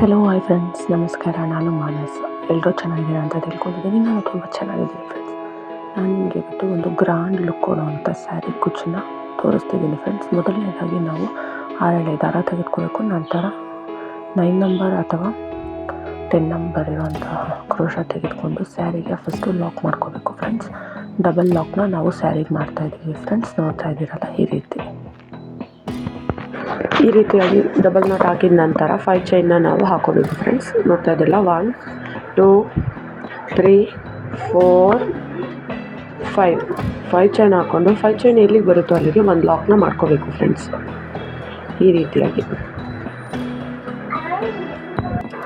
Hello hi friends ನಮಸ್ಕಾರ. ನಾನು ಮಾನಸ್. ಎಲ್ಲರೂ ಚೆನ್ನಾಗಿದ್ದೀರಾ ಅಂತ ತಿಳ್ಕೊಂಡಿದ್ದೀನಿ. ನಾನು ತುಂಬ ಚೆನ್ನಾಗಿದ್ದೀನಿ ಫ್ರೆಂಡ್ಸ್ ನಾನು ನಿಮಗೆ ಇವತ್ತು ಒಂದು ಗ್ರ್ಯಾಂಡ್ ಲುಕ್ ಕೊಡುವಂಥ ಸ್ಯಾರಿ ಕುಚ್ಚನ್ನ ತೋರಿಸ್ತಿದ್ದೀನಿ ಫ್ರೆಂಡ್ಸ್ ಮೊದಲನೇದಾಗಿ ನಾವು ಆರಳೆ ದಾರ ತೆಗೆದುಕೊಳ್ಬೇಕು ನಂತರ ನೈನ್ ನಂಬರ್ ಅಥವಾ ಟೆನ್ ನಂಬರ್ ಇರುವಂತಹ ಕ್ರೋಶ ತೆಗೆದುಕೊಂಡು ಸ್ಯಾರಿಗೆ ಫಸ್ಟು ಲಾಕ್ ಮಾಡ್ಕೋಬೇಕು ಫ್ರೆಂಡ್ಸ್ ಡಬಲ್ ಲಾಕ್ನ ನಾವು ಸ್ಯಾರಿಗೆ ಮಾಡ್ತಾ ಇದೀವಿ ಫ್ರೆಂಡ್ಸ್ ನೋಡ್ತಾ ಇದ್ದೀರಲ್ಲ ಈ ರೀತಿ. ಈ ರೀತಿಯಾಗಿ ಡಬಲ್ ನಾಟ್ ಹಾಕಿದ ನಂತರ ಫೈವ್ ಚೈನ್ನ ನಾವು ಹಾಕೋಬೇಕು ಫ್ರೆಂಡ್ಸ್ ನೋಡ್ತಾ ಇದ್ದಿಲ್ಲ one two three four five five chain ಹಾಕ್ಕೊಂಡು ಫೈವ್ ಚೈನ್ ಎಲ್ಲಿಗೆ ಬರುತ್ತೋ ಅಲ್ಲಿಗೆ ಒಂದು ಲಾಕ್ನ ಮಾಡ್ಕೋಬೇಕು ಫ್ರೆಂಡ್ಸ್ ಈ ರೀತಿಯಾಗಿ.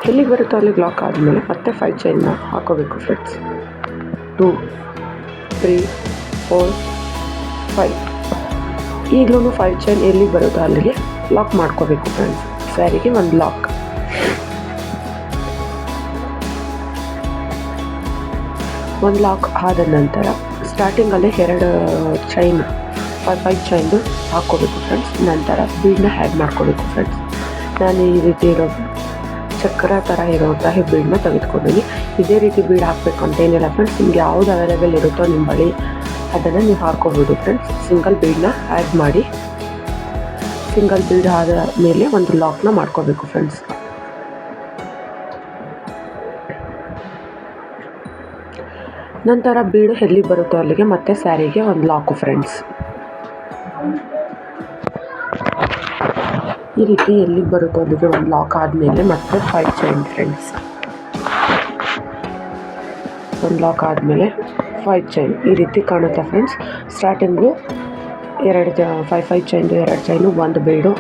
ಎಲ್ಲಿಗೆ ಬರುತ್ತೋ ಅಲ್ಲಿಗೆ ಲಾಕ್ ಆದಮೇಲೆ ಮತ್ತೆ ಫೈವ್ ಚೈನ್ನ ಹಾಕೋಬೇಕು friends two three four five ಈಗಲೂ ಫೈವ್ ಚೈನ್ ಎಲ್ಲಿಗೆ ಬರುತ್ತೋ ಅಲ್ಲಿಗೆ ಲಾಕ್ ಮಾಡ್ಕೋಬೇಕು ಫ್ರೆಂಡ್ಸ್ ಸ್ಯಾರಿಗೆ ಒಂದು ಲಾಕ್ ಒಂದು ಲಾಕ್ ಆದ ನಂತರ ಸ್ಟಾರ್ಟಿಂಗಲ್ಲಿ ಎರಡು ಚೈನ್ ಫೈವ್ ಫೈವ್ ಚೈನ್ದು ಹಾಕ್ಕೋಬೇಕು ಫ್ರೆಂಡ್ಸ್ ನಂತರ ಬೀಡನ್ನ ಹ್ಯಾಡ್ ಮಾಡ್ಕೋಬೇಕು ಫ್ರೆಂಡ್ಸ್ ನಾನು ಈ ರೀತಿ ಇರೋ ಚಕ್ರ ಥರ ಇರೋಂತಹ ಬೀಡನ್ನ ತೆಗೆದುಕೊಂಡಿದ್ದೀನಿ ಇದೇ ರೀತಿ ಬೀಡ್ ಹಾಕಬೇಕು ಅಂತ ಏನಿಲ್ಲ ಫ್ರೆಂಡ್ಸ್ ನಿಮ್ಗೆ ಯಾವ್ದು ಅವೈಲೇಬಲ್ ಇರುತ್ತೋ ನಿಮ್ಮ ಬಳಿ ಅದನ್ನು ನೀವು ಹಾಕ್ಕೋಬೋದು ಫ್ರೆಂಡ್ಸ್ ಸಿಂಗಲ್ ಬೀಡನ್ನ ಆ್ಯಡ್ ಮಾಡಿ. ಸಿಂಗಲ್ ಬೀಡ್ ಆದ ಮೇಲೆ ಒಂದು ಲಾಕ್ನ ಮಾಡ್ಕೋಬೇಕು ಫ್ರೆಂಡ್ಸ್ ನಂತರ ಬೀಡು ಎಲ್ಲಿ ಬರುತ್ತೋ ಅಲ್ಲಿಗೆ ಮತ್ತೆ ಸ್ಯಾರಿಗೆ ಒಂದು ಲಾಕು ಫ್ರೆಂಡ್ಸ್ ಈ ರೀತಿ ಎಲ್ಲಿ ಬರುತ್ತೋ ಅಲ್ಲಿಗೆ ಒಂದು ಲಾಕ್ ಆದಮೇಲೆ ಮತ್ತೆ ಫೈವ್ ಚೈನ್ ಫ್ರೆಂಡ್ಸ್ ಒಂದು ಲಾಕ್ ಆದಮೇಲೆ ಫೈವ್ ಚೈನ್ ಈ ರೀತಿ ಕಾಣುತ್ತೆ ಫ್ರೆಂಡ್ಸ್ ಸ್ಟಾರ್ಟಿಂಗು ಎರಡು ಜ ಫೈವ್ ಫೈವ್ ಚೈನ್ದು ಎರಡು ಚೈನು ಒಂದು ಬೀಡು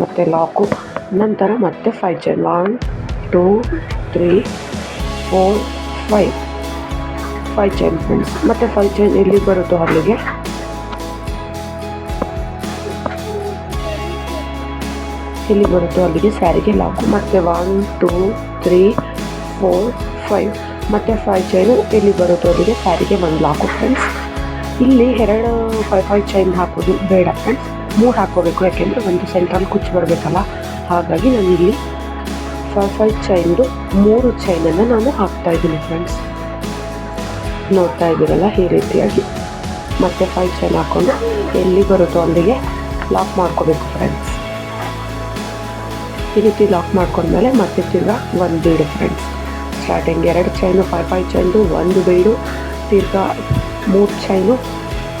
ಮತ್ತು ಲಾಕು ನಂತರ ಮತ್ತೆ five chain one two three four five five chain friends ಮತ್ತು ಫೈವ್ ಚೈನ್ ಎಲ್ಲಿಗೆ ಬರುತ್ತೋ ಅಲ್ಲಿಗೆ. ಎಲ್ಲಿ ಬರುತ್ತೋ ಅಲ್ಲಿಗೆ ಸ್ಯಾರಿಗೆ ಲಾಕು ಮತ್ತು one two three four five ಮತ್ತು ಫೈವ್ ಚೈನು ಎಲ್ಲಿ ಬರುತ್ತೋ ಅಲ್ಲಿಗೆ ಸ್ಯಾರಿಗೆ ಒಂದು ಲಾಕು ಫ್ರೆಂಡ್ಸ್ ಇಲ್ಲಿ ಎರಡು ಫೈ ಫೈ ಚೈನ್ ಹಾಕೋದು ಬೇಡ ಫ್ರೆಂಡ್ಸ್ ಮೂರು ಹಾಕೋಬೇಕು, ಯಾಕೆಂದರೆ ಒಂದು ಸೆಂಟ್ರಲ್ ಕುಚ್ಚು ಬರಬೇಕಲ್ಲ. ಹಾಗಾಗಿ ನಾನು ಇಲ್ಲಿ ಫೈವ್ ಫೈ ಚೈನ್ದು ಮೂರು ಚೈನನ್ನು ನಾನು ಹಾಕ್ತಾ ಇದ್ದೀನಿ ಫ್ರೆಂಡ್ಸ್ ನೋಡ್ತಾ ಇದ್ದೀರಲ್ಲ ಈ ರೀತಿಯಾಗಿ. ಮತ್ತೆ ಫೈವ್ ಚೈನ್ ಹಾಕ್ಕೊಂಡು ಎಲ್ಲಿ ಬರುತ್ತೋ ಅಲ್ಲಿಗೆ ಲಾಕ್ ಮಾಡ್ಕೋಬೇಕು ಫ್ರೆಂಡ್ಸ್ ಈ ರೀತಿ ಲಾಕ್ ಮಾಡ್ಕೊಂಡ್ಮೇಲೆ ಮತ್ತೆ ತಿರ್ಗಾ ಒಂದು ಬೀಡು ಫ್ರೆಂಡ್ಸ್ ಸ್ಟಾರ್ಟಿಂಗ್ ಎರಡು ಚೈನು ಫೈವ್ ಫೈವ್ ಚೈನ್ದು ಒಂದು ಬೀಡು, ತಿರ್ಗಾ ಮೂರು ಚೈನು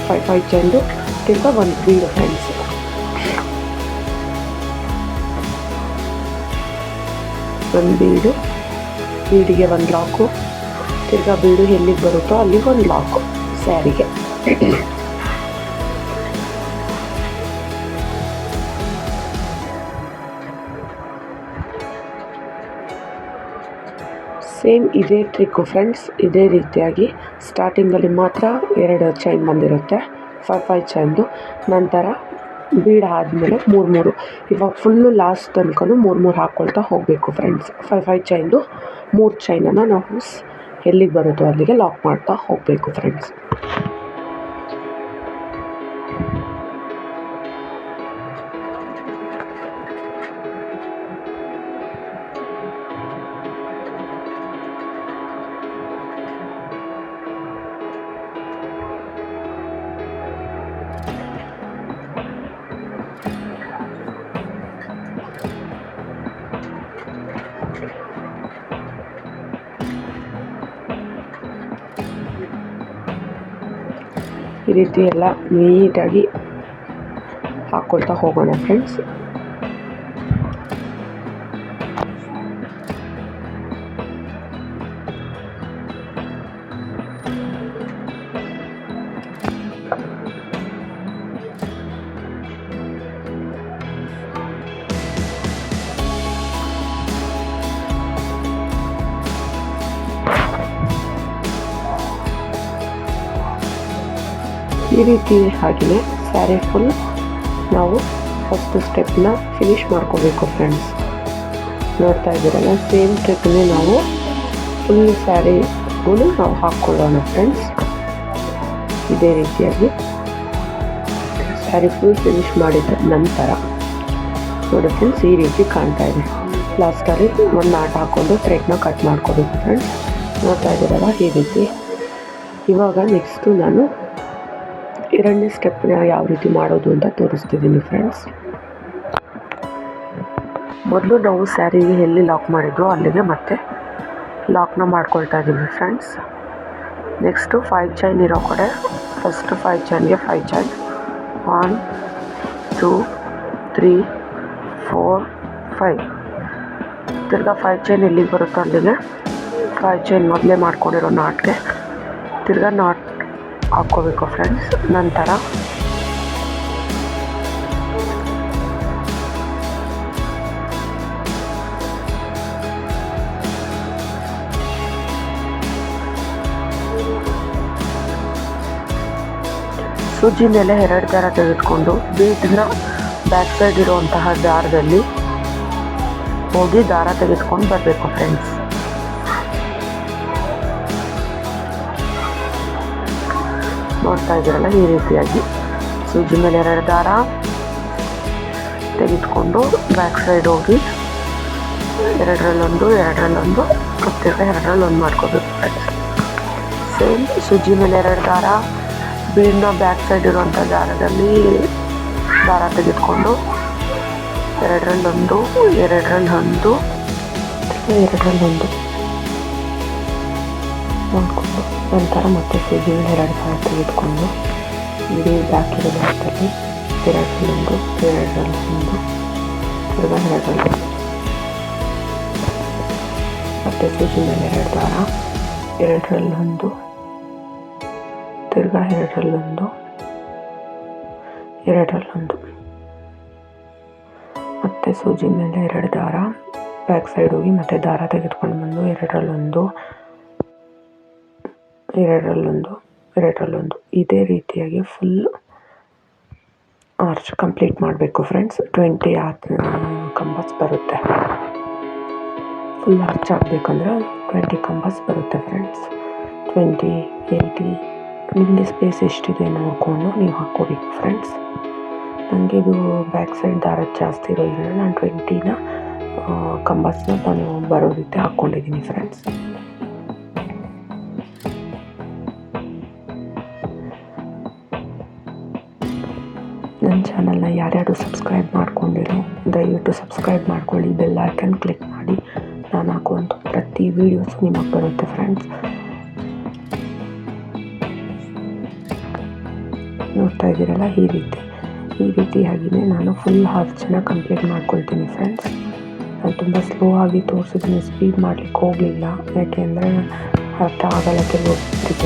ಫೈವ್ ಫೈವ್ ಚೈನ್ದು ತಿರ್ಗಾ ಒಂದು ಬೀಡು ಫ್ರೆಂಡ್ಸ್ ಒಂದು ಬೀಡು ಬೀಡಿಗೆ ಒಂದು ಲಾಕು ತಿರ್ಗಾ ಬೀಡು ಎಲ್ಲಿಗೆ ಬರುತ್ತೋ ಅಲ್ಲಿಗೆ ಒಂದು ಲಾಕು ಸ್ಯಾರಿಗೆ ಸೇಮ್ ಇದೇ ಟ್ರಿಕ್ಕು ಫ್ರೆಂಡ್ಸ್ ಇದೇ ರೀತಿಯಾಗಿ ಸ್ಟಾರ್ಟಿಂಗಲ್ಲಿ ಮಾತ್ರ ಎರಡು ಚೈನ್ ಬಂದಿರುತ್ತೆ. ಫೈವ್ ಫೈವ್ ಚೈನ್ದು ನಂತರ ಬೀಡ್ ಆದಮೇಲೆ ಮೂರು ಮೂರು. ಇವಾಗ ಫುಲ್ಲು ಲಾಸ್ಟ್ ತನಕ ಮೂರು ಮೂರು ಹಾಕ್ಕೊಳ್ತಾ ಹೋಗಬೇಕು ಫ್ರೆಂಡ್ಸ್ ಫೈವ್ ಫೈವ್ ಚೈನ್ದು ಮೂರು ಚೈನನ್ನು ನಾವು ಎಲ್ಲಿಗೆ ಬರುತ್ತೋ ಅಲ್ಲಿಗೆ ಲಾಕ್ ಮಾಡ್ತಾ ಹೋಗಬೇಕು ಫ್ರೆಂಡ್ಸ್ ಈ ರೀತಿ ಎಲ್ಲ ನೀಟಾಗಿ ಹಾಕ್ಕೊಳ್ತಾ ಹೋಗೋಣ ಫ್ರೆಂಡ್ಸ್ ಈ ರೀತಿ ಹಾಗೆಯೇ ಸ್ಯಾರಿ ಫುಲ್ ನಾವು ಫಸ್ಟ್ ಸ್ಟೆಪ್ನ ಫಿನಿಶ್ ಮಾಡ್ಕೋಬೇಕು ಫ್ರೆಂಡ್ಸ್ ನೋಡ್ತಾ ಇದ್ದೀರಲ್ಲ ಸೇಮ್ ಟ್ರಿಪ್ನೇ ನಾವು ಫುಲ್ ಸ್ಯಾರಿಗೂ ನಾವು ಹಾಕ್ಕೊಳ್ಳೋಣ ಫ್ರೆಂಡ್ಸ್ ಇದೇ ರೀತಿಯಾಗಿ ಸ್ಯಾರಿ ಫುಲ್ ಫಿನಿಶ್ ಮಾಡಿದ ನಂತರ ನೋಡಿ ಫ್ರೆಂಡ್ಸ್ ಈ ರೀತಿ ಕಾಣ್ತಾ ಇದೆ. ಲಾಸ್ಟಲ್ಲಿ ಒಂದು ನಾಟ್ ಹಾಕ್ಕೊಂಡು ಥ್ರೆಡ್ನ ಕಟ್ ಮಾಡ್ಕೋಬೇಕು ಫ್ರೆಂಡ್ಸ್ ನೋಡ್ತಾ ಇದ್ದೀರಲ್ಲ, ಈ ರೀತಿ. ಇವಾಗ ನೆಕ್ಸ್ಟು ನಾನು ಎರಡನೇ ಸ್ಟೆಪ್ನ ಯಾವ ರೀತಿ ಮಾಡೋದು ಅಂತ ತೋರಿಸ್ತಿದ್ದೀನಿ ಫ್ರೆಂಡ್ಸ್ ಮೊದಲು ನಾವು ಸ್ಯಾರಿಗೆ ಎಲ್ಲಿ ಲಾಕ್ ಮಾಡಿದ್ರು ಅಲ್ಲಿಗೆ ಮತ್ತೆ ಲಾಕ್ನ ಮಾಡ್ಕೊಳ್ತಾ ಇದ್ದೀವಿ ಫ್ರೆಂಡ್ಸ್ ನೆಕ್ಸ್ಟು ಫೈವ್ ಚೈನ್ ಇರೋ ಕಡೆ first five ಚೈನ್ಗೆ five chain one two three four five ತಿರ್ಗಾ ಫೈವ್ ಚೈನ್ ಎಲ್ಲಿಗೆ ಬರುತ್ತೋ ಅಲ್ಲಿಗೆ ಫೈವ್ ಚೈನ್ ಮೊದಲೇ ಮಾಡ್ಕೊಂಡಿರೋ ನಾಟ್ಗೆ ತಿರ್ಗಾ ನಾಟ್ ಹಾಕ್ಕೋಬೇಕು ಫ್ರೆಂಡ್ಸ್ ನಂತರ ಸೂಜಿ ಮೇಲೆ ಎರಡು ದಾರ ತೆಗೆದುಕೊಂಡು ಬೀಟ್ನ ಬ್ಯಾಕ್ ಸೈಡ್ ಇರುವಂತಹ ದಾರದಲ್ಲಿ ಹೋಗಿ ದಾರ ತೆಗೆದುಕೊಂಡು ಬರಬೇಕು ಫ್ರೆಂಡ್ಸ್ ನೋಡ್ತಾ ಈ ರೀತಿಯಾಗಿ ಸೂಜಿ ಮೇಲೆ ಎರಡು ದಾರ ತೆಗೆದುಕೊಂಡು ಬ್ಯಾಕ್ ಸೈಡ್ ಹೋಗಿ ಎರಡರಲ್ಲೊಂದು ಎರಡರಲ್ಲೊಂದು ಪ್ರತ್ಯೇಕ ಎರಡರಲ್ಲಿ ಒಂದು ಮಾಡ್ಕೋಬೇಕು ಸೇಮ್ ಸೂಜಿ ಮೇಲೆ ಎರಡು ದಾರ ಬೀಡ್ನ ಬ್ಯಾಕ್ ಸೈಡ್ ಇರುವಂಥ ದಾರದಲ್ಲಿ ದಾರ ತೆಗೆದುಕೊಂಡು ಎರಡರಲ್ಲೊಂದು ಎರಡರಲ್ಲಿ ಒಂದು ಎರಡರಲ್ಲೊಂದು. ಮಾಡಿಕೊಂಡು ನಂತರ ಮತ್ತೆ ಸೂಜಿ ಮೇಲೆ ಎರಡು ಸಲ ತೆಗೆದುಕೊಂಡು ಇಡೀ ಬ್ಯಾಕ್ ಇರೋ ಎರಡು ಎರಡರಲ್ಲೊಂದು ಎರಡರಲ್ಲೊಂದು ತಿರ್ಗಾ ಎರಡು ಮತ್ತೆ ಸೂಜಿ ಮೇಲೆ ಎರಡು ದಾರ ಎರಡರಲ್ಲೊಂದು ತಿರ್ಗಾ ಎರಡರಲ್ಲೊಂದು ಎರಡರಲ್ಲೊಂದು ಮತ್ತೆ ಸೂಜಿ ಮೇಲೆ ಎರಡು ದಾರ, ಬ್ಯಾಕ್ ಸೈಡ್ ಹೋಗಿ ಮತ್ತೆ ದಾರ ತೆಗೆದುಕೊಂಡು ಬಂದು ಎರಡರಲ್ಲೊಂದು ಎರಡರಲ್ಲೊಂದು ಎರಡರಲ್ಲೊಂದು. ಇದೇ ರೀತಿಯಾಗಿ ಫುಲ್ ಆರ್ಚ್ ಕಂಪ್ಲೀಟ್ ಮಾಡಬೇಕು ಫ್ರೆಂಡ್ಸ್ ಟ್ವೆಂಟಿ ಕಂಬಸ್ ಬರುತ್ತೆ. ಫುಲ್ ಆರ್ಚ್ ಆಗಬೇಕಂದ್ರೆ ಟ್ವೆಂಟಿ ಕಂಬಸ್ ಬರುತ್ತೆ ಫ್ರೆಂಡ್ಸ್ ಟ್ವೆಂಟಿ ಏಯ್ಟಿ ನಿಮಗೆ ಸ್ಪೇಸ್ ಎಷ್ಟಿದೆ ನೋಡಿಕೊಂಡು ನೀವು ಹಾಕ್ಕೋಬೇಕು ಫ್ರೆಂಡ್ಸ್ ನನಗೆ ಇದು ಬ್ಯಾಕ್ ಸೈಡ್ ದಾರ ಜಾಸ್ತಿ ಇರೋದ್ರಿಂದ ನಾನು ಟ್ವೆಂಟಿನ ಕಂಬಸ್ನ ನಾನು ಬರೋ ರೀತಿ ಹಾಕ್ಕೊಂಡಿದ್ದೀನಿ ಫ್ರೆಂಡ್ಸ್ ನನ್ನ ಚಾನಲ್ನ ಯಾರ್ಯಾರು ಸಬ್ಸ್ಕ್ರೈಬ್ ಮಾಡ್ಕೊಂಡಿರೋ, ದಯವಿಟ್ಟು ಸಬ್ಸ್ಕ್ರೈಬ್ ಮಾಡ್ಕೊಳ್ಳಿ, ಬೆಲ್ ಐಕನ್ ಕ್ಲಿಕ್ ಮಾಡಿ. ನಾನು ಹಾಕುವಂಥ ಪ್ರತಿ ವೀಡಿಯೋಸ್ ನಿಮಗೆ ಬರುತ್ತೆ ಫ್ರೆಂಡ್ಸ್ ನೋಡ್ತಾ ಇದ್ದೀರಲ್ಲ ಈ ರೀತಿ. ಈ ರೀತಿಯಾಗಿಯೇ ನಾನು ಫುಲ್ ಹಾರ್ಚನ್ನ ಕಂಪ್ಲೀಟ್ ಮಾಡ್ಕೊಳ್ತೀನಿ ಫ್ರೆಂಡ್ಸ್ ನಾನು ತುಂಬ ಸ್ಲೋ ಆಗಿ ತೋರಿಸಿದ್ದೀನಿ ಸ್ಪೀಡ್ ಮಾಡಲಿಕ್ಕೆ ಹೋಗಲಿಲ್ಲ. ಯಾಕೆಂದರೆ ಅರ್ಥ ಆಗಲ್ಲ ಕೆಲವು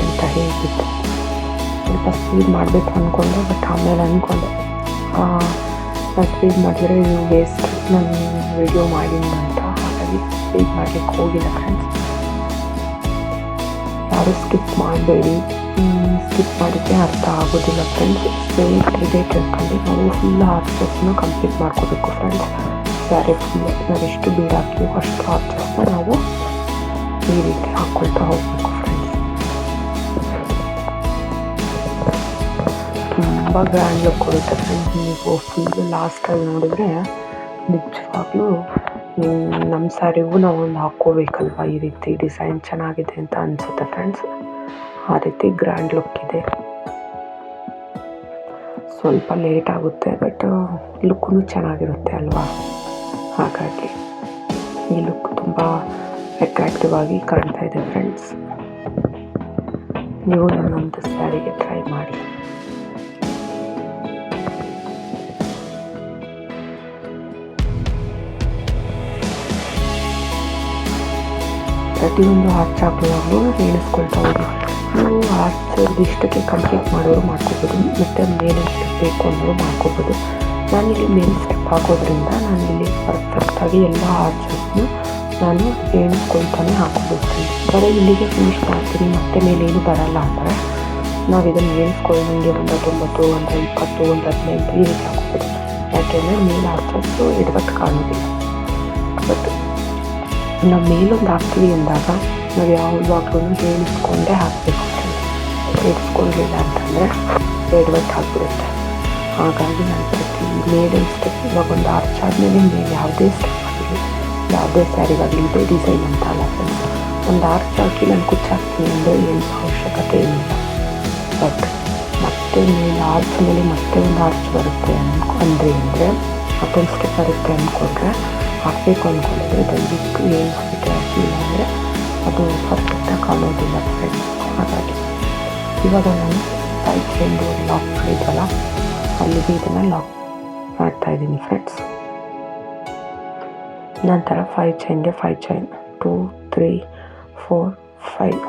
ಅಂತ ಹೇಳಿಬಿಟ್ಟು. ಸ್ವಲ್ಪ ಸ್ಪೀಡ್ ಮಾಡಬೇಕು ಅಂದ್ಕೊಂಡು ಬಟ್ ಆಮೇಲೆ ಅಂದ್ಕೊಂಡೆ ನಾನು ಸ್ಪೀಡ್ ಮಾಡಿದರೆ ಇದು ವೇಸ್ಟ್ ನಾನು ವಿಡಿಯೋ ಮಾಡೀನಿ ಅಂತ ಹಾಗಾಗಿ ಸ್ಪೀಡ್ ಮಾಡಲಿಕ್ಕೆ ಹೋಗಿಲ್ಲ ಫ್ರೆಂಡ್ಸ್ ಯಾರು ಸ್ಕಿಪ್ ಮಾಡಬೇಡಿ. ಸ್ಕಿಪ್ ಮಾಡಿದ್ರೆ ಅರ್ಥ ಆಗೋದಿಲ್ಲ ಫ್ರೆಂಡ್ಸ್ ಸ್ಟ್ರೇಟ್ ಇದೇ ತಿಳ್ಕೊಂಡು ನಾವು ಫುಲ್ ಆರ್ಚಸ್ನ ಕಂಪ್ಲೀಟ್ ಮಾಡ್ಕೋಬೇಕು ಫ್ರೆಂಡ್ಸ್ ಸ್ಯಾರಿ ಫುಲ್ ನಾವು ಎಷ್ಟು ಬೀಡ್ ಹಾಕ್ತೀವೋ ಅಷ್ಟು ಆರ್ಚಸ್ನ ನಾವು ಈ ರೀತಿ ಹಾಕ್ಕೊಳ್ತಾ ಹೋಗ್ಬೇಕು. ತುಂಬ ಗ್ರ್ಯಾಂಡ್ ಲುಕ್ ಕೊಡುತ್ತೆ ಫ್ರೆಂಡ್ಸ್ ನೀವು ಫುಲ್ ಲಾಸ್ಟಲ್ಲಿ ನೋಡಿದರೆ ನಿಜವಾಗ್ಲೂ ನಮ್ಮ ಸ್ಯಾರಿಗೂ ನಾವು ಒಂದು ಹಾಕ್ಕೋಬೇಕಲ್ವ ಈ ರೀತಿ ಡಿಸೈನ್ ಚೆನ್ನಾಗಿದೆ ಅಂತ ಅನಿಸುತ್ತೆ ಫ್ರೆಂಡ್ಸ್ ಆ ರೀತಿ ಗ್ರ್ಯಾಂಡ್ ಲುಕ್ ಇದೆ. ಸ್ವಲ್ಪ ಲೇಟ್ ಆಗುತ್ತೆ ಬಟ್ ಲುಕ್ಕೂ ಚೆನ್ನಾಗಿರುತ್ತೆ ಅಲ್ವಾ? ಹಾಗಾಗಿ ಈ ಲುಕ್ ತುಂಬ ಅಟ್ರಾಕ್ಟಿವ್ ಆಗಿ ಕಾಣ್ತಾ ಇದೆ ಫ್ರೆಂಡ್ಸ್ ನೀವು ನನ್ನೊಂದು ಸ್ಯಾರಿಗೆ ಟ್ರೈ ಮಾಡಿ. ಪ್ರತಿಯೊಂದು ಆರ್ಚ್ ಹಾಕುವಾಗಲೂ ಎಣಿಸ್ಕೊಳ್ತಾ ಹೋಗಿ ನೀವು ಆರ್ಚ್ ಇಷ್ಟಕ್ಕೆ ಕಂಪ್ಲೀಟ್ ಮಾಡೋರು ಮಾಡ್ಕೋಬೋದು, ಮತ್ತು ಮೇಲೆ ಸ್ಟೆಪ್ ಬೇಕು ಅನ್ನೋರು ಮಾಡ್ಕೋಬೋದು. ನಾನಿಲ್ಲಿ ಮೇಲ್ ಸ್ಟೆಪ್ ಹಾಕೋದ್ರಿಂದ ನಾನಿಲ್ಲಿ ಪರ್ಫೆಕ್ಟಾಗಿ ಎಲ್ಲ ಹಾರ್ಟ್ಸನ್ನು ನಾನು ಎಣಿಸ್ಕೊಳ್ತಾನೆ ಹಾಕೋಬೋದು ಬರೀ ಇಲ್ಲಿಗೆ ಫಿನಿಶ್ ಮಾಡ್ತೀನಿ, ಮತ್ತೆ ಮೇಲೇನು ಬರಲ್ಲ ಅಂದರೆ ನಾವು ಇದನ್ನು ಎಣಿಸ್ಕೊಳ್ಳೋಂಗೆ ಒಂದು ತೊಂಬತ್ತು ಒಂದು ಇಪ್ಪತ್ತು, ಒಂದು ಹದಿನೈದು ಈ ರೀತಿ ಹಾಕೋಬೋದು. ಯಾಕೆಂದರೆ ಮೇಲೆ ಆರ್ಚಸ್ಸು ಎಡವಟ್ಟು ಕಾಣೋದಿಲ್ಲ ಬಟ್ ನಾವು ಮೇಲೊಂದು ಹಾಕ್ತೀವಿ ಅಂದಾಗ ನಾವು ಯಾವಾಗಲೂ ಹೇಳಿಸ್ಕೊಂಡೇ ಹಾಕಬೇಕು. ಹೇಳಿಸ್ಕೊಳ್ಳಿಲ್ಲ ಅಂತಂದರೆ ಎಡವಟ್ಟು ಹಾಕ್ಬಿಡುತ್ತೆ. ಹಾಗಾಗಿ ನಾನು ಪ್ರತಿ ಮೇಲೆ ಸ್ಟೆಪ್ ಇವಾಗ ಒಂದು ಆರ್ಚ್ ಆದಮೇಲೆ ಮೇಲೆ ಯಾವುದೇ ಸ್ಟೆಪ್ ಆಗಲಿ, ಯಾವುದೇ ಸ್ಯಾರಿಗಾಗಲಿ ಇದೇ ಡಿಸೈನ್ ಅಂತ ಅಲ್ಲ ಒಂದು ಆರ್ಚ್ ಹಾಕಿ ನಾನು ಕುಚ್ಚಾಕ್ತೀನಿ ಅಂದರೆ ಏನು ಅವಶ್ಯಕತೆ ಏನಿಲ್ಲ. ಬಟ್ ಮತ್ತೆ ಮೇಲೆ ಆರ್ಚ್ ಮೇಲೆ ಮತ್ತೆ ಒಂದು ಆರ್ಚ್ ಬರುತ್ತೆ ಅನ್ಕೊ, ಅಂದರೆ ಅಂದರೆ ಮತ್ತೊಂದು ಸ್ಟೆಪ್ ಬರುತ್ತೆ ಅಂದ್ಕೊಂಡ್ರೆ ಹಾಕಬೇಕು ಅಂದ್ಕೊಂಡಿದ್ರೆ ದಯವಿಟ್ಟು ಏನು ಸ್ಟಿಕ್ ಹಾಕಿಲ್ಲ ಅಂದರೆ ಅದು ಪರ್ಫೆಕ್ಟಾಗಿ ಕಾಣೋದಿಲ್ಲ ಫ್ರೆಂಡ್ಸ್ ಹಾಗಾಗಿ ಇವಾಗ ನಾನು ಫೈ ಚೈನ್ದು ಲಾಕ್ ಮಾಡಿದ್ವಲ್ಲ ಅಲ್ಲಿಗೆ ಇದನ್ನು ಲಾಕ್ ಮಾಡ್ತಾ ಇದ್ದೀನಿ ಫ್ರೆಂಡ್ಸ್ ನಂತರ five ಚೈನ್ಗೆ five chain two three four five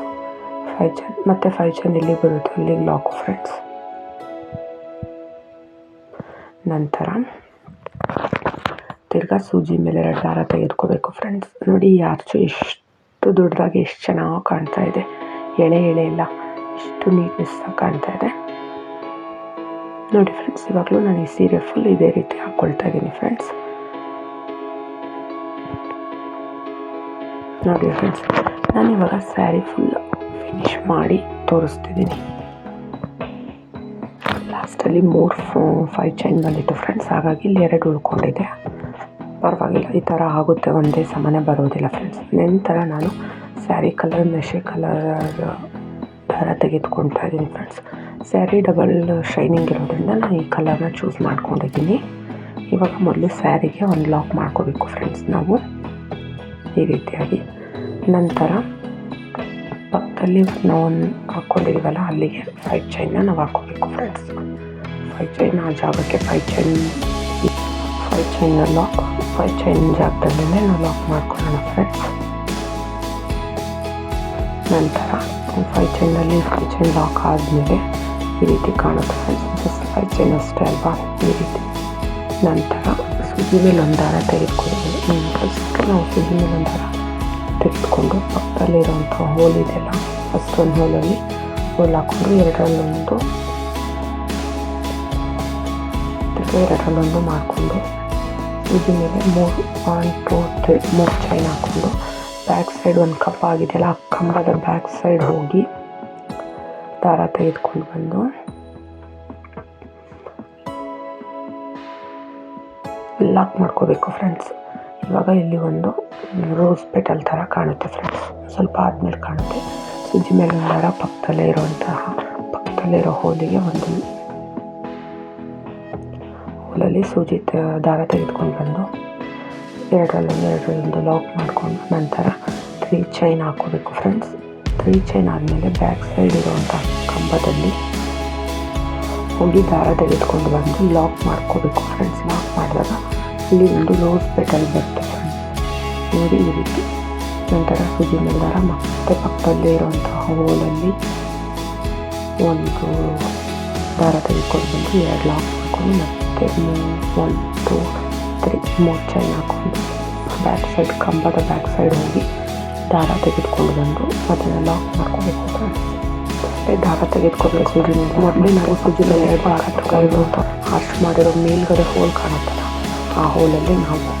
five chain ಮತ್ತು ಫೈವ್ ಚೈನ್ ಇಲ್ಲಿ ಬರುತ್ತೆ ಅಲ್ಲಿಗೆ ಲಾಕು ಫ್ರೆಂಡ್ಸ್ ನಂತರ ತಿರ್ಗಾ ಸೂಜಿ ಮೇಲೆ ಎರಡು ದಾರ ತೆಗೆದುಕೋಬೇಕು ಫ್ರೆಂಡ್ಸ್ ನೋಡಿ ಈ ಆರ್ಚು ಎಷ್ಟು ದೊಡ್ಡದಾಗಿ ಎಷ್ಟು ಚೆನ್ನಾಗಿ ಕಾಣ್ತಾ ಇದೆ. ಎಳೆ ಎಳೆ ಇಲ್ಲ ಎಷ್ಟು ನೀಟ್ನೆಸ್ ಕಾಣ್ತಾ ಇದೆ. ನೋಡಿ ಫ್ರೆಂಡ್ಸ್ ಇವಾಗಲೂ ನಾನು ಈ ಸೀರೆ ಫುಲ್ ಇದೇ ರೀತಿ ಹಾಕ್ಕೊಳ್ತಾ ಇದ್ದೀನಿ ಫ್ರೆಂಡ್ಸ್ ನೋಡಿ ಫ್ರೆಂಡ್ಸ್ ನಾನು ಇವಾಗ ಸ್ಯಾರಿ ಫುಲ್ ಫಿನಿಶ್ ಮಾಡಿ ತೋರಿಸ್ತಿದ್ದೀನಿ ಲಾಸ್ಟಲ್ಲಿ ಮೂರು ಫೋ ಫೈವ್ ಚೈನ್ ಬಂದಿತ್ತು ಫ್ರೆಂಡ್ಸ್ ಹಾಗಾಗಿ ಇಲ್ಲಿ ಎರಡು ಉಳ್ಕೊಂಡಿದೆ. ಪರವಾಗಿಲ್ಲ, ಈ ಥರ ಆಗುತ್ತೆ, ಒಂದೇ ಸಮಾನ ಬರೋದಿಲ್ಲ ಫ್ರೆಂಡ್ಸ್ ನಂತರ ನಾನು ಸ್ಯಾರಿ ಕಲರ್ ಮೆಷೆ ಕಲರ್ ದಾರ ತೆಗೆದುಕೊಳ್ತಾ ಇದ್ದೀನಿ ಫ್ರೆಂಡ್ಸ್ ಸ್ಯಾರಿ ಡಬಲ್ ಶೈನಿಂಗ್ ಇರೋದ್ರಿಂದ ನಾನು ಈ ಕಲರ್ನ ಚೂಸ್ ಮಾಡ್ಕೊಂಡಿದ್ದೀನಿ. ಇವಾಗ ಮೊದಲು ಸ್ಯಾರಿಗೆ ಒಂದು ಲಾಕ್ ಮಾಡ್ಕೋಬೇಕು ಫ್ರೆಂಡ್ಸ್ ನಾವು. ಈ ರೀತಿಯಾಗಿ. ನಂತರ ಪಕ್ಕದಲ್ಲಿ ನಾವು ಹಾಕ್ಕೊಂಡಿದ್ದೀವಲ್ಲ ಅಲ್ಲಿಗೆ ಫೈವ್ ಚೈನ್ನ ನಾವು ಹಾಕ್ಕೋಬೇಕು ಫ್ರೆಂಡ್ಸ್ ಫೈವ್ ಚೈನ್ ಆ ಜಾಗಕ್ಕೆ ಫೈವ್ ಲಾಕ್ ಫೈವ್ ಚೈನ್ ಜಾಗದಲ್ಲೇ ನಾವು ಲಾಕ್ ಮಾಡ್ಕೊಳ್ಳೋಣ ಫ್ರೆಂಡ್ಸ್ ನಂತರ ಫೈವ್ ಚೈನಲ್ಲಿ ಫೈವ್ ಚೈನ್ ಲಾಕ್ ಆದಮೇಲೆ ಈ ರೀತಿ ಕಾಣುತ್ತೆ ಫ್ರೆಂಡ್ಸ್ ಫೈವ್ ಚೈನ್ ಅಷ್ಟೇ ಅಲ್ವಾ ಈ ರೀತಿ. ನಂತರ ಸೂಜಿ ಮೇಲೆ ಒಂದು ದಾರ ತೆಗೆದುಕೊಳ್ಬೋದು ಫಸ್ಟ್ ನಾವು ಸೂಜಿ ಮೇಲೆ ಒಂದು ದಾರ ತೆಗೆದುಕೊಂಡು ಪಕ್ಕದಲ್ಲಿರುವಂಥ ಹೋಲ್ ಇದೆಯಲ್ಲ ಫಸ್ಟ್ ಒಂದು ಹೋಲಲ್ಲಿ ಹೋಲ್ ಹಾಕ್ಕೊಂಡು ಎರಡರಲ್ಲೊಂದು ಎರಡರಲ್ಲೊಂದು ಮಾಡಿಕೊಂಡು ಸೂಜಿ ಮೇಲೆ ಮೂರು ಒನ್ ಟೂ ತ್ರೀ ಮೂರು ಚೈನ್ ಹಾಕ್ಕೊಂಡು ಬ್ಯಾಕ್ ಸೈಡ್ ಒಂದು ಕಪ್ ಆಗಿದೆಯಲ್ಲ, ಆ ಕಂಬದ ಬ್ಯಾಕ್ ಸೈಡ್ ಹೋಗಿ ದಾರ ತೆಗೆದುಕೊಂಡು ಬಂದು ಲಾಕ್ ಮಾಡ್ಕೋಬೇಕು ಫ್ರೆಂಡ್ಸ್ ಇವಾಗ ಇಲ್ಲಿ ಒಂದು ರೋಸ್ ಪೆಟಲ್ ಥರ ಕಾಣುತ್ತೆ ಫ್ರೆಂಡ್ಸ್ ಸ್ವಲ್ಪ ಆದಮೇಲೆ ಕಾಣುತ್ತೆ. ಸುಜಿ ಮೇಲೆ ದಾರ ಪಕ್ಕದಲ್ಲೇ ಇರುವಂತಹ, ಪಕ್ಕದಲ್ಲೇ ಇರೋ ಹೋಲಿಗೆ ಒಂದು ಹೋಲಲ್ಲಿ ಸೂಜಿ ತ ದಾರ ತೆಗೆದುಕೊಂಡು ಬಂದು, ಎರಡರಲ್ಲೊಂದು ಎರಡರಲ್ಲೊಂದು ಲಾಕ್ ಮಾಡಿಕೊಂಡು ನಂತರ ತ್ರೀ ಚೈನ್ ಹಾಕ್ಕೋಬೇಕು ಫ್ರೆಂಡ್ಸ್ ತ್ರೀ ಚೈನ್ ಆದಮೇಲೆ ಬ್ಯಾಕ್ ಸೈಡ್ ಇರುವಂಥ ಕಂಬದಲ್ಲಿ ಹೋಗಿ ದಾರ ತೆಗೆದುಕೊಂಡು ಬಂದು ಲಾಕ್ ಮಾಡ್ಕೋಬೇಕು ಫ್ರೆಂಡ್ಸ್ ಲಾಕ್ ಮಾಡಿದಾಗ ಇಲ್ಲಿ ಒಂದು ರೋಸ್ ಪೆಟಲ್ ಬರುತ್ತೆ ಫ್ರೆಂಡ್ಸ್ ನೋಡಿ ಈ ರೀತಿ. ನಂತರ ಸೂಜಿ ಮೇಲೆ ದಾರ ಮತ್ತೆ ಪಕ್ಕದಲ್ಲೇ ಇರುವಂತಹ ಹೋಲಲ್ಲಿ ಒಂದು ದಾರ ತೆಗೆದುಕೊಂಡು ಬಂದು ಎರಡು ಲಾಕ್ ಮಾಡ್ಕೊಂಡು ಮತ್ತೆ ಒನ್ ಟು ತ್ರೀ ಮೂರು ಚೈನ್ ಹಾಕ್ಕೊಂಡು ಬ್ಯಾಕ್ ಸೈಡ್ ಕಂಬದ ಬ್ಯಾಕ್ ಸೈಡ್ ಹೋಗಿ ದಾರ ತೆಗೆದುಕೊಂಡು ಬಂದು ಅದನ್ನು ಲಾಕ್ ಮಾಡ್ಕೋಬೇಕು ದಾರ ತೆಗೆದುಕೋಬೇಕು ಸೂಜಿ ಮೇಲೆ ಮೊದಲೇ ನಾವು ಮೇಲೆ ಎರಡು ತಗೊಂಡು ಅಷ್ಟು ಮಾಡಿರೋ ಮೇಲ್ಗಡೆ ಹೋಲ್ ಕಾಣುತ್ತಲ್ಲ, ಆ ಹೋಲಲ್ಲಿ ನಾವು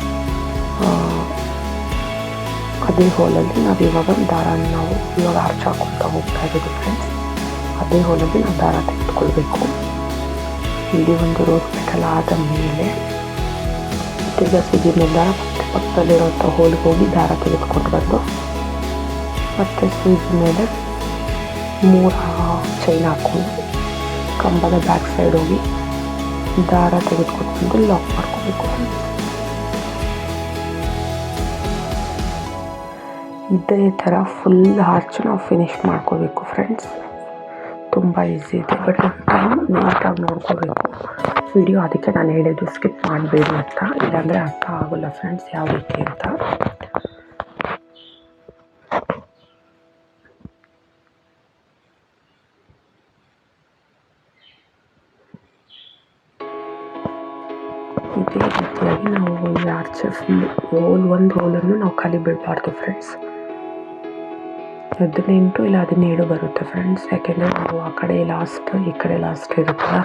ಅದೇ ಹೋಲಲ್ಲಿ ನಾವು ಇವಾಗ ದಾರನ ನಾವು ಇವಾಗ ಆರ್ಚ್ ಹಾಕ್ಕೊಳ್ತಾ ಹೋಗ್ತಾ ಇದ್ದೀವಿ ಫ್ರೆಂಡ್ಸ್ ಅದೇ ಹೋಲಲ್ಲಿ ನಾವು ದಾರ ತೆಗೆದುಕೊಳ್ಬೇಕು. ಇಲ್ಲಿ ಒಂದು ರೋಡ್ ಆದ ಮೇಲೆ ತಿರ್ಗಾ ಮೇಲೆ ಪಕ್ಕದಲ್ಲಿರುವಂಥ ಹೋಲಿಗೆ ಹೋಗಿ ದಾರ ತೆಗೆದುಕೊಂಡು ಬಂದು ಮತ್ತು ಸೂಜಿ ಮೇಲೆ ಮೂರು ಚೈನ್ ಹಾಕ್ಕೊಂಡು ಕಂಬದ ಬ್ಯಾಕ್ ಸೈಡ್ ಹೋಗಿ ದಾರ ತೆಗೆದುಕೊಂಡು ಬಂದು ಲಾಕ್ ಮಾಡ್ಕೋಬೇಕು. ಇದೇ ಥರ ಫುಲ್ ಆರ್ಚ್ ನಾವು ಫಿನಿಶ್ ಮಾಡ್ಕೋಬೇಕು ಫ್ರೆಂಡ್ಸ್ ತುಂಬ ಈಸಿ ಇದೆ. ಬಟ್ ಟೈಮ್ ನೀಟಾಗಿ ನೋಡ್ಕೋಬೇಕು. ವಿಡಿಯೋ ಅದಕ್ಕೆ ನಾನು ಹೇಳಿದ್ದು ಸ್ಕಿಪ್ ಮಾಡಬೇಡಿ ಅಂತ. ಇಲ್ಲಾಂದರೆ ಅರ್ಥ ಆಗೋಲ್ಲ ಫ್ರೆಂಡ್ಸ್ ಯಾವ ರೀತಿ ಅಂತ. ಇದೇ ರೀತಿಯಾಗಿ ನಾವು ಈ ಆರ್ಚ್ ಫುಲ್ ಹೋಲ್ ಒಂದು ಹೋಲನ್ನು ನಾವು ಖಾಲಿ ಬಿಡಬಾರ್ದು ಫ್ರೆಂಡ್ಸ್ ಹದಿನೆಂಟು ಇಲ್ಲ ಹದಿನೇಳು ಬರುತ್ತೆ ಫ್ರೆಂಡ್ಸ್ ಯಾಕೆಂದರೆ ನಾವು ಆ ಕಡೆ ಲಾಸ್ಟ್ ಈ ಕಡೆ ಲಾಸ್ಟ್ ಇರುತ್ತಲ್ಲ,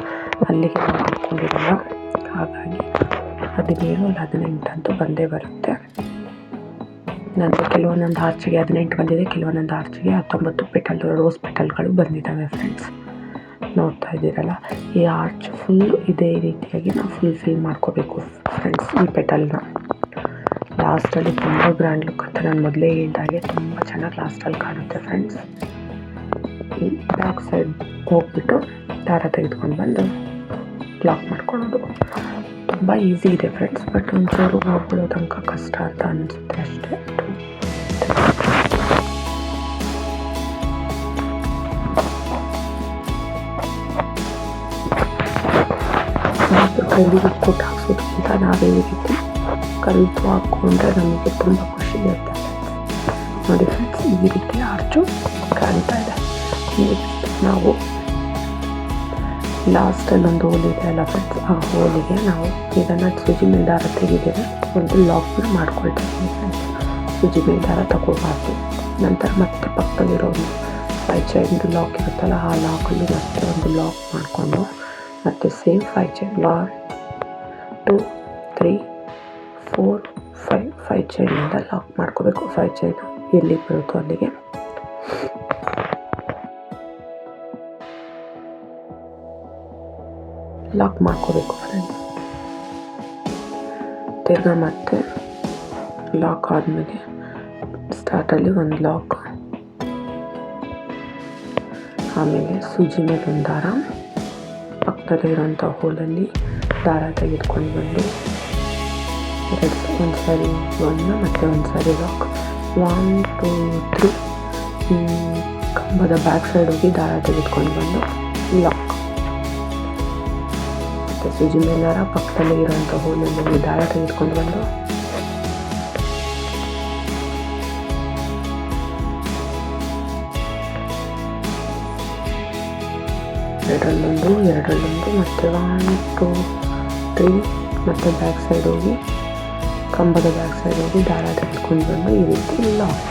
ಅಲ್ಲಿಗೆ ನಾವು ಹಾಕ್ಕೊಂಡಿರಲ್ಲ ಹಾಗಾಗಿ ಹದಿನೇಳು ಇಲ್ಲ ಹದಿನೆಂಟು ಅಂತೂ ಬಂದೇ ಬರುತ್ತೆ. ನಂತರ ಕೆಲವೊಂದೊಂದು ಆರ್ಚಿಗೆ ಹದಿನೆಂಟು ಬಂದಿದೆ, ಕೆಲವೊಂದೊಂದು ಆರ್ಚಿಗೆ ಹತ್ತೊಂಬತ್ತು ಪೆಟಲ್ ರೋಸ್ ಪೆಟಲ್ಗಳು ಬಂದಿದ್ದಾವೆ ಫ್ರೆಂಡ್ಸ್ ನೋಡ್ತಾ ಇದ್ದೀರಲ್ಲ, ಈ ಆರ್ಚ್ ಫುಲ್ ಇದೇ ರೀತಿಯಾಗಿ ನಾವು ಫುಲ್ ಫಿಲ್ ಮಾಡ್ಕೋಬೇಕು ಫ್ರೆಂಡ್ಸ್ ಈ ಪೆಟಲ್ನ ಲಾಸ್ಟಲ್ಲಿ ತುಂಬ ಗ್ರ್ಯಾಂಡ್ ಲುಕ್ ಅಂತ ನಾನು ಮೊದಲೇ ಹೇಳಿದಾಗೆ ತುಂಬ ಚೆನ್ನಾಗಿ ಲಾಸ್ಟಲ್ಲಿ ಕಾಣುತ್ತೆ ಫ್ರೆಂಡ್ಸ್ ಈ ಬ್ಯಾಕ್ ಸೈಡ್ ಹೋಗ್ಬಿಟ್ಟು ದಾರ ತೆಗೆದುಕೊಂಡು ಬಂದು ಲಾಕ್ ಮಾಡ್ಕೊಳ್ಳೋದು. ತುಂಬ ಈಸಿ ಇದೆ ಫ್ರೆಂಡ್ಸ್ ಬಟ್ ಒಂಚೂರು ಹೋಗ್ಬಿಡೋ ತನಕ ಕಷ್ಟ ಅಂತ ಅನಿಸುತ್ತೆ ಅಷ್ಟೇ. ಕೊಟ್ಟು ಹಾಕ್ಸೋದಕ್ಕಿಂತ ನಾವೇ ಈ ರೀತಿ ಕಲಿತು ಹಾಕ್ಕೊಂಡ್ರೆ ನಮಗೆ ತುಂಬ ಖುಷಿ ಇರುತ್ತೆ. ನೋಡಿ ಫ್ರೆಂಡ್ಸ್ ಈ ರೀತಿ ಆರ್ಚು ಕಾಣ್ತಾ ಇದೆ. ನೆಕ್ಸ್ಟ್ ನಾವು ಲಾಸ್ಟ್ ಒಂದು ಹೋಲ್ ಇದೆ ಅಲ್ಲ ಫ್ರೆಂಡ್ಸ್ ಆ ಹೋಲಿಗೆ ನಾವು ಇದನ್ನು ಸುಜಿ ದಾರ ತೆಗೆದಿದೆ. ಒಂದು ಲಾಕ್ ಮಾಡ್ಕೊಳ್ತಾ ಇದ್ದೀವಿ ಫ್ರೆಂಡ್ಸ್ ಸುಜಿ ದಾರ ತಗೋಬಾರ್ದು. ನಂತರ ಮತ್ತೆ ಪಕ್ಕದಲ್ಲಿರೋ ಒಂದು ಫೈ ಚೈನ್ದು ಲಾಕ್ ಇರುತ್ತಲ್ಲ, ಆ ಲಾಕಲ್ಲಿ ಮತ್ತೆ ಒಂದು ಲಾಕ್ ಮಾಡಿಕೊಂಡು ಮತ್ತು ಸೇಮ್ ಫೈ ಚೈನ್ ಲಾ two three four five five ಚೈನಿಂದ lock ಮಾಡ್ಕೋಬೇಕು. ಫೈವ್ ಚೈನ್ ಎಲ್ಲಿಗೆ ಬರುತ್ತೋ ಅಲ್ಲಿಗೆ. ಲಾಕ್ ಮಾಡ್ಕೋಬೇಕು ಫ್ರೆಂಡ್ಸ್ ತಿರ್ಗಾ ಮತ್ತೆ ಲಾಕ್ ಆದಮೇಲೆ ಸ್ಟಾರ್ಟಲ್ಲಿ ಒಂದು ಲಾಕ್ ಆಮೇಲೆ ಸೂಜಿ ಮೇಲೆ ಒಂದು ದಾರ. ಪಕ್ಕದಲ್ಲಿರೋಂಥ ಹೋಲಲ್ಲಿ ದಾರ ತೆಗೆದುಕೊಂಡು ಬಂದು ಒಂದು ಸಾರಿ ಒನ್ ಮತ್ತು ಒಂದು ಸಾರಿ ಲಾಕ್ ಒನ್ ಟೂ ತ್ರೀ ಕಂಬದ ಬ್ಯಾಕ್ ಸೈಡ್ ಹೋಗಿ ದಾರ ತೆಗೆದುಕೊಂಡು ಬಂದು ಲಾಕ್ ಮತ್ತು ಸೂಜಿ ಮೇಲೆ ದಾರ ಪಕ್ಕದಲ್ಲಿ ಇರೋಂಥ ಹೋಲಲ್ಲಿ ದಾರ ತೆಗೆದುಕೊಂಡು ಬಂದು ಎರಡರಲ್ಲೊಂದು ಎರಡರಲ್ಲೊಂದು ಮತ್ತು ಒನ್ ಟೂ ತ್ರೀ ಮತ್ತು ಬ್ಯಾಕ್ ಸೈಡ್ ಹೋಗಿ ಕಂಬದ ಬ್ಯಾಕ್ ಸೈಡ್ ಹೋಗಿ ದಾರ ತೆಗೆದುಕೊಂಡು ಬಂದು ಈ ರೀತಿ ಲಾಕ್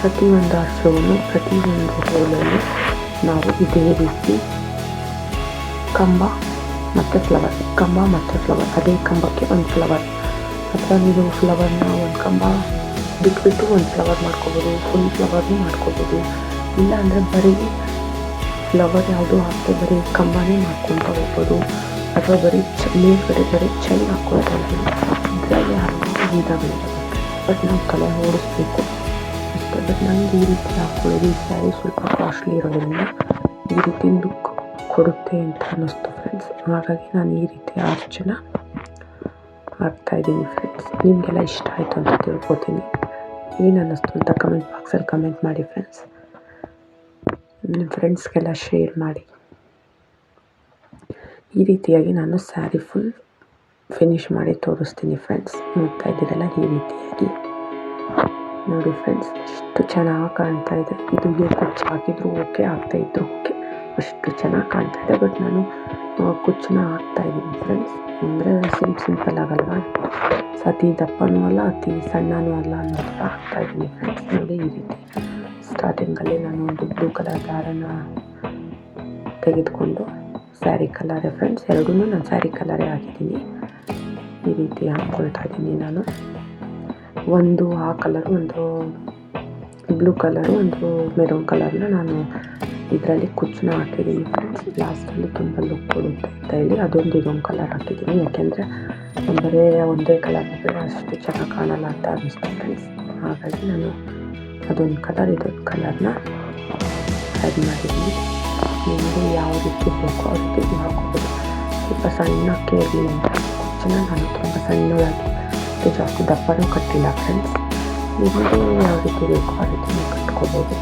ಪ್ರತಿಯೊಂದು ಅರ್ಶವನ್ನು ಪ್ರತಿಯೊಂದು ಹೋಲಲ್ಲಿ ನಾವು ಇದೇ ರೀತಿ ಕಂಬ ಮತ್ತು ಫ್ಲವರ್ ಕಂಬ ಮತ್ತು ಫ್ಲವರ್ ಅದೇ ಕಂಬಕ್ಕೆ ಒಂದು ಫ್ಲವರ್ ಅಥವಾ ನೀವು ಫ್ಲವರ್ನ ಒಂದು ಕಂಬ ಬಿಟ್ಬಿಟ್ಟು ಒಂದು ಫ್ಲವರ್ ಮಾಡ್ಕೋಬೋದು ಫುಲ್ ಫ್ಲವರ್ನೂ ಮಾಡ್ಕೋಬೋದು. ಇಲ್ಲ ಅಂದರೆ ಬರೀ ಫ್ಲವರ್ ಯಾವುದು ಹಾಕ್ತೇವೆ ಬರೀ ಕಂಬನೇ ಮಾಡ್ಕೊತಾ ಹೋಗ್ಬೋದು. ಅಥವಾ ಬರೀ ಚ ಮೇಲ್ಗಡೆ ಬರೀ ಹಲವಾರು ವಿಧಗಳಿವೆ ಬಟ್ ನಾವು ಕಲೆ ಓಡಿಸ್ಬೇಕು ಅಷ್ಟೇ ಬಟ್ ನನಗೆ ಈ ರೀತಿ ಹಾಕೊಳ್ಳೋದು ಈ ಸ್ಯಾರಿ ಸ್ವಲ್ಪ ಕಾಸ್ಟ್ಲಿ ಇರೋದ್ರಿಂದ ಈ ರೀತಿ ಲುಕ್ ಕೊಡುತ್ತೆ ಅಂತ ಅನ್ನಿಸ್ತು ಫ್ರೆಂಡ್ಸ್ ಹಾಗಾಗಿ ನಾನು ಈ ರೀತಿ ಆರ್ಚನ್ನ ಹಾಕ್ತಾಯಿದ್ದೀನಿ ಫ್ರೆಂಡ್ಸ್ ನಿಮಗೆಲ್ಲ ಇಷ್ಟ ಆಯಿತು ಅಂತ ತಿಳ್ಕೊತೀನಿ. ಏನು ಅನ್ನಿಸ್ತು ಅಂತ ಕಮೆಂಟ್ ಬಾಕ್ಸಲ್ಲಿ ಕಮೆಂಟ್ ಮಾಡಿ ಫ್ರೆಂಡ್ಸ್ ನಿಮ್ಮ ಫ್ರೆಂಡ್ಸ್ಗೆಲ್ಲ ಶೇರ್ ಮಾಡಿ. ಈ ರೀತಿಯಾಗಿ ನಾನು ಸ್ಯಾರಿ ಫುಲ್ ಫಿನಿಶ್ ಮಾಡಿ ತೋರಿಸ್ತೀನಿ ಫ್ರೆಂಡ್ಸ್ ನೋಡ್ತಾ ಇದ್ದೀರಲ್ಲ, ಈ ರೀತಿಯಾಗಿ. ನೋಡಿ ಫ್ರೆಂಡ್ಸ್ ಎಷ್ಟು ಚೆನ್ನಾಗಿ ಕಾಣ್ತಾ ಇದೆ. ಇದು ಕುಚ್ಚು ಹಾಕಿದ್ರು ಓಕೆ ಇದ್ರು ಓಕೆ ಅಷ್ಟು ಚೆನ್ನಾಗಿ ಕಾಣ್ತಾ ಇದೆ. ಬಟ್ ನಾನು ಕುಚ್ಚನ್ನ ಹಾಕ್ತಾ ಇದ್ದೀನಿ ಫ್ರೆಂಡ್ಸ್ ಅಂದರೆ ಸಿಂಪ್ ಸಿಂಪಲ್ ಆಗಲ್ವಾ? ಅತಿ ದಪ್ಪನೂ ಅಲ್ಲ, ಅತಿ ಸಣ್ಣನೂ ಅಲ್ಲ ಅನ್ನೋ ಹಾಕ್ತಾ ಇದ್ದೀನಿ ಫ್ರೆಂಡ್ಸ್ ನೋಡಿ ಈ ರೀತಿ ಸ್ಟಾರ್ಟಿಂಗಲ್ಲಿ ನಾನು ಒಂದು ಬ್ಲೂ ಕಲರ್ ದಾರನ ತೆಗೆದುಕೊಂಡು ಸ್ಯಾರಿ ಕಲರೇ ಫ್ರೆಂಡ್ಸ್ ಎರಡೂ ನಾನು ಸ್ಯಾರಿ ಕಲರೇ ಹಾಕಿದ್ದೀನಿ. ಈ ರೀತಿ ಹಾಕ್ಕೊಳ್ತಾ ಇದ್ದೀನಿ ನಾನು. ಒಂದು ಆ ಕಲರು ಒಂದು ಬ್ಲೂ ಕಲರು ಒಂದು ಮೆರೂನ್ ಕಲರ್ನ ನಾನು ಇದರಲ್ಲಿ ಕುಚ್ಚನ್ನ ಹಾಕಿದ್ದೀನಿ ಫ್ರೆಂಡ್ಸ್ ಲಾಸ್ಟಲ್ಲಿ ತುಂಬ ಲುಕ್ ಕೊಡುತ್ತೆ ಅಂತ ಹೇಳಿ ಅದೊಂದು ಇದೊಂದು ಕಲರ್ ಹಾಕಿದ್ದೀನಿ. ಯಾಕೆಂದರೆ ಬರೇ ಒಂದೇ ಕಲರ್ ಅಷ್ಟು ಚೆನ್ನಾಗಿ ಕಾಣಲ್ಲ ಅಂತ ಅನ್ನಿಸ್ತು ಫ್ರೆಂಡ್ಸ್ ಹಾಗಾಗಿ ನಾನು ಅದೊಂದು ಕಲರ್ ಇದೊಂದು ಕಲರ್ನ ಆ್ಯಡ್ ಮಾಡಿದ್ದೀನಿ. ನಿಮಗೆ ಯಾವ ರೀತಿ ಬೇಕೋ ಆ ರೀತಿ ಹಾಕೋಬೋದು ಸ್ವಲ್ಪ ಸಣ್ಣಕ್ಕೆ ಇರಲಿ ಅಂತ ಕುಚ್ಚನ್ನ ನಾನು ತುಂಬ ಸಣ್ಣದಾಗಿ ಜಾಸ್ತಿ ದಪ್ಪನೂ ಕಟ್ಟಿಲ್ಲ ಫ್ರೆಂಡ್ಸ್ ನಿಮಗೆ ಯಾವ ರೀತಿ ಬೇಕೋ ಆ ರೀತಿ ನೀವು ಕಟ್ಕೋಬೋದು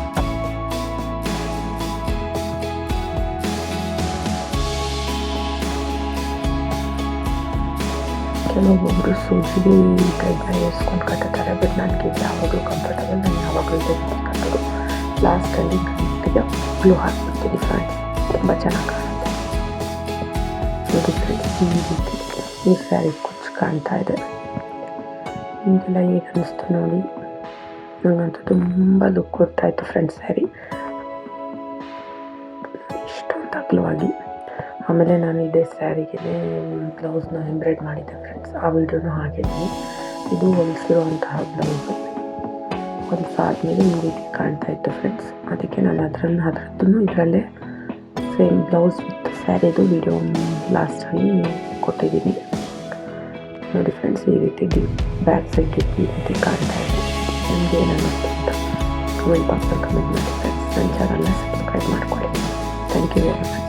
ಕೆಲವೊಬ್ಬರು ಸೂಜಿ ಕೈ ಎಸ್ಕೊಂಡು ಕಟ್ಟುತ್ತಾರೆ ಬಟ್ ನನಗೆ ಯಾವಾಗಲೂ ಕಂಫರ್ಟಬಲ್ ನಾನು ಯಾವಾಗಲೂ ಕಟ್ಟೋದು ಲಾಸ್ಟಲ್ಲಿ ಗಂಟಿಗೆ ಗ್ಲೂ ಹಾಕ್ಬಿಡ್ತೀನಿ ಫ್ರೆಂಡ್ಸ್ ತುಂಬ ಚೆನ್ನಾಗಿ ಕಾಣುತ್ತೆ. ನೋಡಿ ಈ ಸ್ಯಾರಿ ಕುಚ್ಚು ಕಾಣ್ತಾ ಇದೆ. ನಿಮಗೆಲ್ಲ ಹೇಗೆ ಅನ್ನಿಸ್ತು ನೋಡಿ. ನನಗಂತೂ ತುಂಬ ಲುಕ್ ಕೊಡ್ತಾಯಿತ್ತು ಫ್ರೆಂಡ್ಸ್ ಸ್ಯಾರಿ ಇಷ್ಟೊಂದು ಅಗಲವಾಗಿ ಆಮೇಲೆ ನಾನು ಇದೇ ಸ್ಯಾರಿಗೆ ಬ್ಲೌಸ್ನ ಎಂಬ್ರಾಯ್ಡ್ ಮಾಡಿದ್ದೆ ಫ್ರೆಂಡ್ಸ್ ಆ ವಿಡಿಯೋನು ಹಾಕಿದ್ದೀನಿ ಇದು ಹೊಲಿಸಿರುವಂತಹ ಬ್ಲೌಸು ಹೊಲಿಸಾದ್ಮೇಲೆ ಈ ರೀತಿ ಕಾಣ್ತಾ ಇತ್ತು ಫ್ರೆಂಡ್ಸ್ ಅದಕ್ಕೆ ನಾನು ಅದರನ್ನು ಅದರದ್ದು ಇದರಲ್ಲೇ ಸೇಮ್ ಬ್ಲೌಸ್ ವಿತ್ ಸ್ಯಾರಿದು ವಿಡಿಯೋ ಲಾಸ್ಟಲ್ಲಿ ಕೊಟ್ಟಿದ್ದೀನಿ. ನೋಡಿ ಫ್ರೆಂಡ್ಸ್ ಈ ರೀತಿ ಬ್ಯಾಕ್ ಸೈಡ್ ಈ ರೀತಿ ಕಾಣ್ತಾ ಇದೆ. ನಿಮಗೆ ಏನಾಗುತ್ತೆ ಅಂತ ಕಮೆಂಟ್ ಬಾಕ್ಸಲ್ಲಿ ಕಮೆಂಟ್ ಮಾಡಿ ಫ್ರೆಂಡ್ಸ್ ನನ್ನ ಚಾನಲ್ನ ಸಬ್ಸ್ಕ್ರೈಬ್ ಮಾಡ್ಕೊಳ್ಳಿ. Thank you very much